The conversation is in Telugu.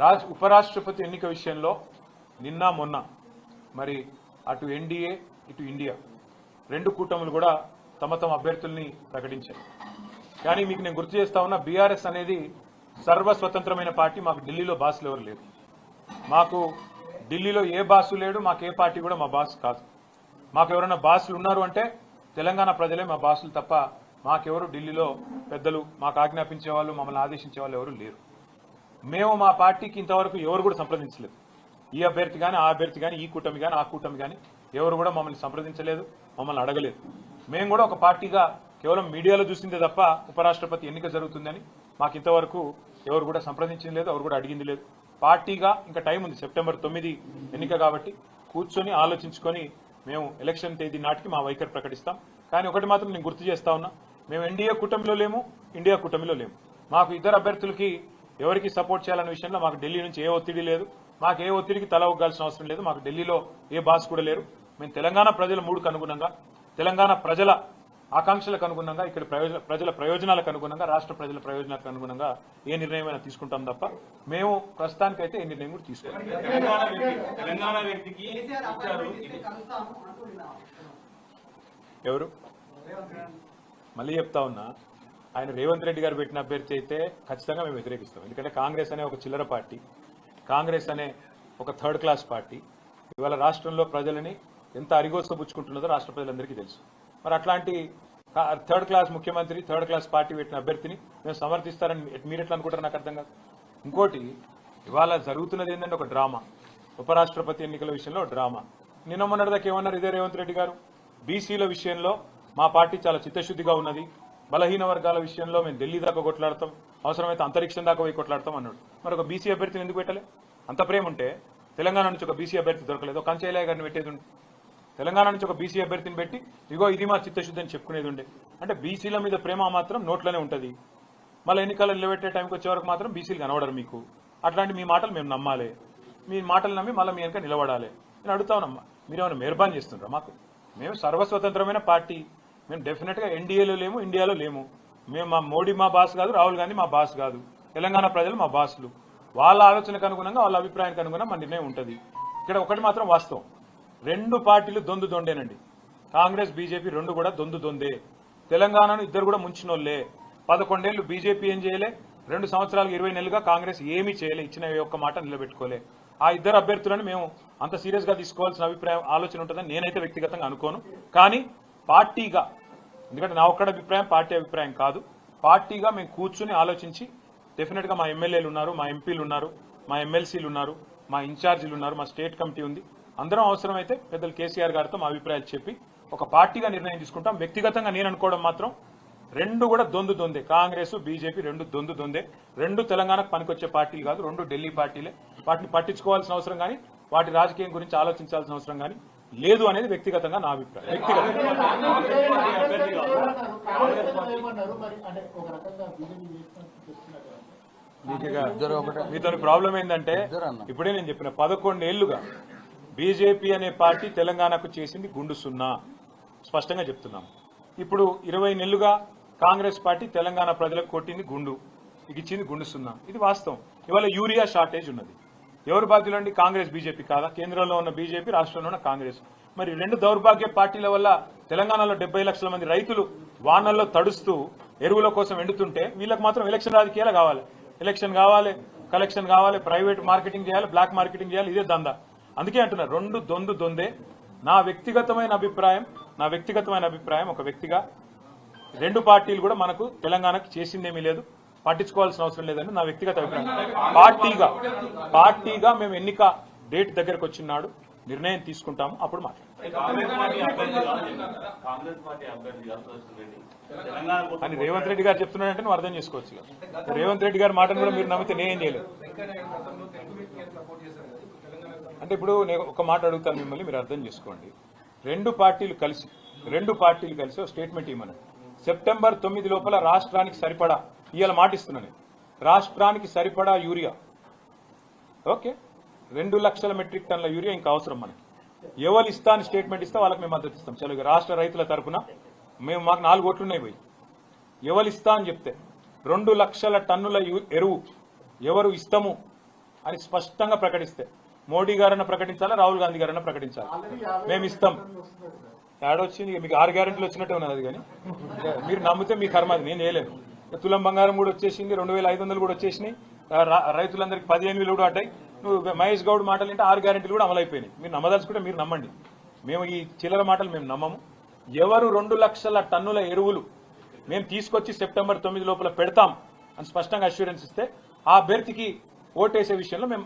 రాజ్ ఉపరాష్ట్రపతి ఎన్నిక విషయంలో నిన్న మొన్న మరి అటు ఎన్డీఏ ఇటు ఇండియా రెండు కూటములు కూడా తమ తమ అభ్యర్థుల్ని ప్రకటించాయి. కానీ మీకు నేను గుర్తు చేస్తా ఉన్నా బీఆర్ఎస్ అనేది సర్వస్వతంత్రమైన పార్టీ మాకు ఢిల్లీలో బాసులు ఎవరు లేరు. మాకు ఢిల్లీలో ఏ బాసు లేడు మాకు ఏ పార్టీ కూడా మా బాస్ కాదు. మాకు ఎవరైనా బాసులు ఉన్నారు అంటే తెలంగాణ ప్రజలే మా బాసులు తప్ప మాకెవరు ఢిల్లీలో పెద్దలు మాకు ఆజ్ఞాపించే వాళ్ళు మమ్మల్ని ఆదేశించే వాళ్ళు ఎవరు లేరు. మేము మా పార్టీకి ఇంతవరకు ఎవరు కూడా సంప్రదించలేదు. ఈ అభ్యర్థి కానీ ఆ అభ్యర్థి కానీ ఈ కూటమి కానీ ఆ కూటమి కానీ ఎవరు కూడా మమ్మల్ని సంప్రదించలేదు మమ్మల్ని అడగలేదు. మేము కూడా ఒక పార్టీగా కేవలం మీడియాలో చూసిందే తప్ప ఉపరాష్ట్రపతి ఎన్నిక జరుగుతుందని మాకు ఇంతవరకు ఎవరు కూడా సంప్రదించింది లేదు ఎవరు కూడా అడిగింది లేదు. పార్టీగా ఇంకా టైం ఉంది సెప్టెంబర్ తొమ్మిది ఎన్నిక కాబట్టి కూర్చొని ఆలోచించుకొని మేము ఎలక్షన్ తేదీ నాటికి మా వైఖరి ప్రకటిస్తాం. కానీ ఒకటి మాత్రం నేను గుర్తు చేస్తా ఉన్నా మేము ఎన్డీఏ కూటమిలో లేము ఇండియా కూటమిలో లేము. మాకు ఇద్దరు అభ్యర్థులకి ఎవరికి సపోర్ట్ చేయాలనే విషయంలో మాకు ఢిల్లీ నుంచి ఏ ఒత్తిడి లేదు. మాకు ఏ ఒత్తిడికి తల ఒగ్గాల్సిన అవసరం లేదు. మాకు ఢిల్లీలో ఏ బాస్ కూడా లేరు. మేము తెలంగాణ ప్రజల మూడుకు అనుగుణంగా తెలంగాణ ప్రజల ఆకాంక్షలకు అనుగుణంగా ఇక్కడ ప్రయోజన ప్రజల ప్రయోజనాలకు అనుగుణంగా రాష్ట్ర ప్రజల ప్రయోజనాలకు అనుగుణంగా ఏ నిర్ణయమైనా తీసుకుంటాం తప్ప మేము ప్రస్తుతానికైతే ఏ నిర్ణయం కూడా విన్నాం. ఎవరు? మళ్ళీ చెప్తా ఉన్నా ఆయన రేవంత్ రెడ్డి గారు పెట్టిన అభ్యర్థి అయితే ఖచ్చితంగా మేము వ్యతిరేకిస్తాం. ఎందుకంటే కాంగ్రెస్ అనే ఒక చిల్లర పార్టీ కాంగ్రెస్ అనే ఒక థర్డ్ క్లాస్ పార్టీ. ఇవాళ రాష్ట్రంలో ప్రజలని ఎంత అరిగోసపుచ్చుకుంటున్నదో రాష్ట్ర ప్రజలందరికీ తెలుసు. మరి అట్లాంటి థర్డ్ క్లాస్ ముఖ్యమంత్రి థర్డ్ క్లాస్ పార్టీ పెట్టిన అభ్యర్థిని మేము సమర్థిస్తారని మీరు ఎట్లా అనుకుంటారు నాకు అర్థం కాదు. ఇంకోటి ఇవాళ జరుగుతున్నది ఏంటంటే ఒక డ్రామా. ఉపరాష్ట్రపతి ఎన్నికల విషయంలో డ్రామా. నిన్న మొన్నటిదాకా ఏమన్నారు ఇదే రేవంత్ రెడ్డి గారు? బీసీల విషయంలో మా పార్టీ చాలా చిత్తశుద్ధిగా ఉన్నది. బలహీన వర్గాల విషయంలో మేము ఢిల్లీ దాకా కొట్లాడతాం. అవసరమైతే అంతరిక్షం దాకా పోయి కొట్లాడతాం అన్నాడు. మరి ఒక బీసీ అభ్యర్థిని ఎందుకు పెట్టలే? అంత ప్రేమ ఉంటే తెలంగాణ నుంచి ఒక బీసీ అభ్యర్థి దొరకలేదు. ఒక కంచయ్య గారిని పెట్టేది ఉండే. తెలంగాణ నుంచి ఒక బీసీ అభ్యర్థిని పెట్టి ఇగో ఇది మా చిత్తశుద్ధి అని చెప్పుకునేది ఉండే. అంటే బీసీల మీద ప్రేమ మాత్రం నోట్లోనే ఉంటుంది. మళ్ళీ ఎన్నికలు నిలబెట్టే టైంకి వచ్చే వరకు మాత్రం బీసీలు కనబడరు మీకు. అట్లాంటి మీ మాటలు మేము నమ్మాలి. మీ మాటలు నమ్మి మళ్ళీ మీ వెనక నిలబడాలి. నేను అడుగుతా ఉన్నామ్మా మీరేమైనా మెహర్బాన్ చేస్తుండ్రా మాకు? మేము సర్వస్వతంత్రమైన పార్టీ. మేము డెఫినెట్గా ఎన్డీఏలో లేము ఇండియాలో లేము. మేము మా మోడీ మా బాస్ కాదు రాహుల్ గాంధీ మా బాస్ కాదు. తెలంగాణ ప్రజలు మా బాసులు. వాళ్ళ ఆలోచనకు అనుగుణంగా వాళ్ళ అభిప్రాయానికి అనుగుణంగా మా నిర్ణయం ఉంటుంది. ఇక్కడ ఒకటి మాత్రం వాస్తవం. రెండు పార్టీలు దొందు దొండేనండి. కాంగ్రెస్ బీజేపీ రెండు కూడా దొందు దొందే. తెలంగాణను ఇద్దరు కూడా ముంచినోళ్ళే పదకొండేళ్ళు బీజేపీ ఏం చేయలే రెండు సంవత్సరాలకు ఇరవై నెలలుగా కాంగ్రెస్ ఏమీ చేయలే ఇచ్చిన ఒక్క మాట నిలబెట్టుకోలే. ఆ ఇద్దరు అభ్యర్థులను మేము అంత సీరియస్గా తీసుకోవాల్సిన అభిప్రాయం ఆలోచన ఉంటుందని నేనైతే వ్యక్తిగతంగా అనుకోను. కానీ పార్టీగా ఎందుకంటే నా ఒక్కడ అభిప్రాయం పార్టీ అభిప్రాయం కాదు. పార్టీగా మేము కూర్చుని ఆలోచించి డెఫినెట్గా మా ఎమ్మెల్యేలు ఉన్నారు మా ఎంపీలు ఉన్నారు మా ఎమ్మెల్సీలు ఉన్నారు మా ఇన్ఛార్జీలు ఉన్నారు మా స్టేట్ కమిటీ ఉంది. అందరం అవసరమైతే పెద్దలు కేసీఆర్ గారితో మా అభిప్రాయాలు చెప్పి ఒక పార్టీగా నిర్ణయం తీసుకుంటాం. వ్యక్తిగతంగా నేను అనుకోవడం మాత్రం రెండు కూడా దొందు దొందే. కాంగ్రెస్ బీజేపీ రెండు దొందు దొందే. రెండు తెలంగాణకు పనికొచ్చే పార్టీలు కాదు రెండు ఢిల్లీ పార్టీలే. వాటిని పట్టించుకోవాల్సిన అవసరం కానీ వాటి రాజకీయం గురించి ఆలోచించాల్సిన అవసరం కానీ లేదు అనేది వ్యక్తిగతంగా నా అభిప్రాయం. వ్యక్తిగతంగా. మీతో ప్రాబ్లం ఏంటంటే ఇప్పుడే నేను చెప్పిన పదకొండేళ్ళుగా బీజేపీ అనే పార్టీ తెలంగాణకు చేసింది గుండు సున్నా. స్పష్టంగా చెప్తున్నాం. ఇప్పుడు ఇరవై నెలలుగా కాంగ్రెస్ పార్టీ తెలంగాణ ప్రజలకు కొట్టింది గుండు. ఇక ఇచ్చింది గుండు సున్నా. ఇది వాస్తవం. ఇవాళ యూరియా షార్టేజ్ ఉన్నది. ఎవరు బాధ్యులండి కాంగ్రెస్ బీజేపీ కాదా? కేంద్రంలో ఉన్న బీజేపీ రాష్ట్రంలో ఉన్న కాంగ్రెస్. మరి రెండు దౌర్భాగ్య పార్టీల వల్ల తెలంగాణలో డెబ్బై లక్షల మంది రైతులు వానల్లో తడుస్తూ ఎరువుల కోసం ఎండుతుంటే వీళ్ళకి మాత్రం ఎలక్షన్ రాజకీయాలు కావాలి. ఎలక్షన్ కావాలి కలెక్షన్ కావాలి ప్రైవేట్ మార్కెటింగ్ చేయాలి బ్లాక్ మార్కెటింగ్ చేయాలి ఇదే దందా. అందుకే అంటున్నా రెండు దొందు దొందే. నా వ్యక్తిగతమైన అభిప్రాయం నా వ్యక్తిగతమైన అభిప్రాయం ఒక వ్యక్తిగా రెండు పార్టీలు కూడా మనకు తెలంగాణకు చేసిందేమీ లేదు. పట్టించుకోవాల్సిన అవసరం లేదని నా వ్యక్తిగత అభిప్రాయం. పార్టీగా పార్టీగా మేము ఎన్నిక డేట్ దగ్గరకు వచ్చినాడు నిర్ణయం తీసుకుంటాము అప్పుడు మాట్లాడతాం. అని రేవంత్ రెడ్డి గారు చెప్తున్నాడంటే నువ్వు అర్థం చేసుకోవచ్చు రేవంత్ రెడ్డి గారి మాటను కూడా మీరు నమ్మితే నేనేం చేయలేదు అంటే ఇప్పుడు నేను ఒక మాట అడుగుతాను మిమ్మల్ని మీరు అర్థం చేసుకోండి. రెండు పార్టీలు కలిసి రెండు పార్టీలు కలిసి ఒక స్టేట్మెంట్ ఇవ్వమని సెప్టెంబర్ తొమ్మిది లోపల రాష్ట్రానికి సరిపడా ఇవాళ మాట ఇస్తున్నాను రాష్ట్రానికి సరిపడా యూరియా. ఓకే? రెండు లక్షల మెట్రిక్ టన్నుల యూరియా ఇంకా అవసరం మనకి. ఎవరు ఇస్తా అని స్టేట్మెంట్ ఇస్తే వాళ్ళకి మేము మద్దతు ఇస్తాం. చలో రాష్ట్ర రైతుల తరపున మేము మాకు నాలుగు ఓట్లున్నాయి పోయి. ఎవరు ఇస్తా అని చెప్తే రెండు లక్షల టన్నుల ఎరువు ఎవరు ఇష్టము అని స్పష్టంగా ప్రకటిస్తే మోడీ గారన్న ప్రకటించాలా రాహుల్ గాంధీ గారన్న ప్రకటించాలి? మేము ఇస్తాం. ఏడొచ్చింది ఇక మీకు ఆరు గ్యారెంటీలు వచ్చినట్టే ఉన్నది అది కానీ. మీరు నమ్మితే మీ కర్మ అది నేను వేయలేను తులం బంగారం కూడా వచ్చేసింది రెండు వేల ఐదు వందలు కూడా వచ్చేసినాయి. రైతులందరికీ పదిహేను వేలు కూడా అడ్డాయి నువ్వు మహేష్ గౌడ్ మాటలు అంటే ఆరు గ్యారెంటీలు కూడా అమలైపోయినాయి. మీరు నమ్మదలుచుకుంటే మీరు నమ్మండి. మేము ఈ చిల్లర మాటలు మేము నమ్మము. ఎవరు రెండు లక్షల టన్నుల ఎరువులు మేము తీసుకొచ్చి సెప్టెంబర్ తొమ్మిది లోపల పెడతాం అని స్పష్టంగా అష్యూరెన్స్ ఇస్తే ఆ బెర్త్కి ఓటేసే విషయంలో మేము